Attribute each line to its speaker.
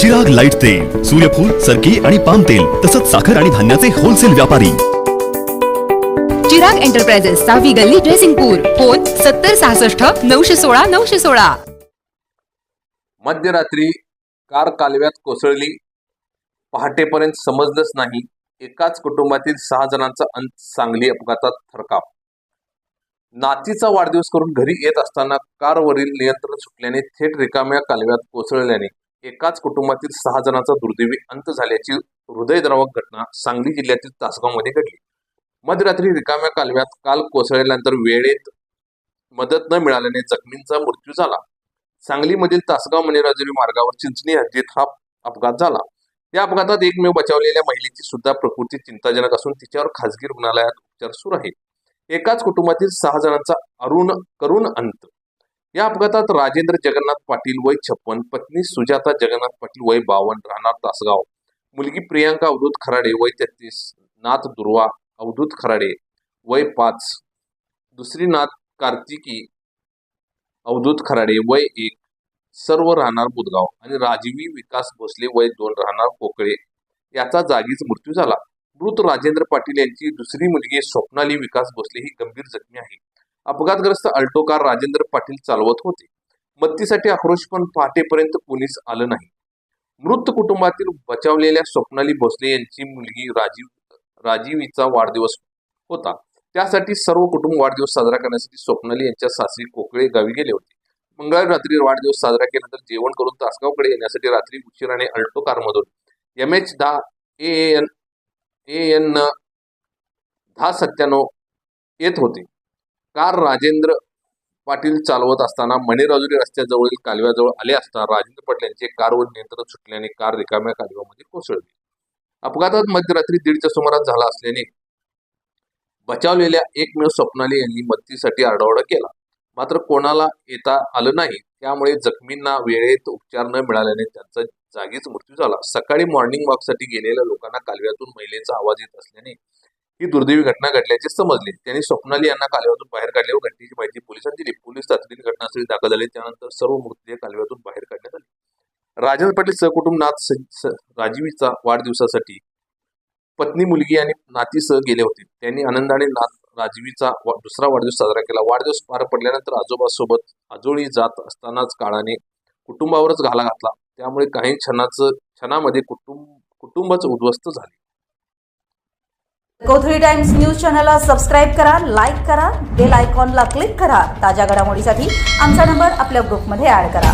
Speaker 1: जग लाइट तेल सूर्यफूल सरकी आणि पाम तेल तसंच साखर आणि धान्याचे होलसेल व्यापारी.
Speaker 2: चिराग एंटरप्राइजेस सहावी गल्ली ड्रेसिंगपूर फोन सत्तर सहासष्ट नऊशे सोळा नऊशे सोळा.
Speaker 3: मध्यरात्री कार कालव्यात कोसळली. पहाटेपर्यंत समजलंच नाही. एकाच कुटुंबातील सहा जणांचा अंत सांगली अपघातात थरकाप. नातीचा वाढदिवस करून घरी येत असताना कारवरील नियंत्रण सुटल्याने थेट रिकाम्या कालव्यात कोसळल्याने एकाच कुटुंबातील सहा जणांचा दुर्दैवी अंत झाल्याची हृदयद्रावक घटना सांगली जिल्ह्यातील तासगावमध्ये घडली. मध्यरात्री रिकाम्या कालव्यात काल कोसळल्यानंतर वेळेत मदत न मिळाल्याने जखमींचा मृत्यू झाला. सांगलीमधील तासगाव मनेराजुरी मार्गावर चिंचणी हद्दीत हा अपघात झाला. या अपघातात एकमेव बचावलेल्या महिलेची सुद्धा प्रकृती चिंताजनक असून तिच्यावर खासगी रुग्णालयात उपचार सुरू आहेत. एकाच कुटुंबातील सहा जणांचा अरुण करुण अंत. या अपघातात राजेंद्र जगन्नाथ पाटील वय छप्पन पत्नी सुजाता जगन्नाथ पाटील वय बावन्न राहणार तासगाव. मुलगी प्रियांका अवधूत खराडे वय तेहतीस नाथ दुर्वा अवधूत खराडे वय पाच. दुसरी नाथ कार्तिकी अवधूत खराडे वय एक सर्व राहणार बुधगाव आणि राजीवी विकास भोसले वय दोन राहणार कोकळे याचा जागीच मृत्यू झाला. मृत राजेंद्र पाटील यांची दुसरी मुलगी स्वप्नाली विकास भोसले. ही गंभीर जखमी आहे. अपघातग्रस्त अल्टो कार राजेंद्र पाटील चालवत होते. मत्तीसाठी आक्रोश पण पहाटेपर्यंत कोणीच आलं नाही. मृत कुटुंबातील बचावलेल्या स्वप्नाली भोसले यांची मुलगी राजीव राजीवीचा वाढदिवस होता. त्यासाठी सर्व कुटुंब वाढदिवस साजरा करण्यासाठी स्वप्नाली यांच्या सासरी कोकळे गावी गेले होते. मंगळवारी रात्री वाढदिवस साजरा केल्यानंतर जेवण करून तासगावकडे येण्यासाठी रात्री उशिराने अल्टो कारमधून एम एच दहा ए एन ए एन दहा सत्त्याण्णव येत होते. कार राजेंद्र पाटील चालवत असताना मणिराजुरी रस्त्याजवळील कालव्याजवळ आले असता राजेंद्र पाटील यांचे कारवर नियंत्रण सुटल्याने कार रिकाम्या कालव्यामध्ये कोसळली. अपघातात मध्यरात्री दीडच्या सुमारास झाला असल्याने बचावलेल्या एकमेव स्वप्नाली यांनी मदतीसाठी आरडाओरडा केला. मात्र कोणाला येता आलं नाही. त्यामुळे जखमींना वेळेत उपचार न मिळाल्याने त्यांचा जागीच मृत्यू झाला. सकाळी मॉर्निंग वॉकसाठी गेलेल्या लोकांना कालव्यातून महिलेचा आवाज येत असल्याने ही दुर्दैवी घटना घडल्याचे समजले. त्यांनी स्वप्नाली यांना कालव्यातून बाहेर काढल्यावर घटनेची माहिती पोलिसांनी दिली. पोलीस तातडीने घटनास्थळी दाखल झाले. त्यानंतर सर्व मृतदेह कालव्यातून बाहेर काढण्यात आले. राजेंद्र पाटील सहकुटुंब नाथ राजीवीचा वाढदिवसासाठी पत्नी मुलगी आणि नातीसह गेले होते. त्यांनी आनंदाने नात राजवीचा दुसरा वाढदिवस साजरा केला. वाढदिवस पार पडल्यानंतर आजोबासोबत आजोळी जात असतानाच काळाने कुटुंबावरच घाला घातला. त्यामुळे काही क्षणाचं क्षणामध्ये कुटुंब कुटुंबच उद्ध्वस्त झाले.
Speaker 4: कोथळी टाइम्स न्यूज चॅनलला सबस्क्राईब करा लाईक करा बेल आयकॉनला क्लिक करा. ताज्या घडामोडीसाठी आमचा नंबर आपल्या ग्रुपमध्ये ॲड करा.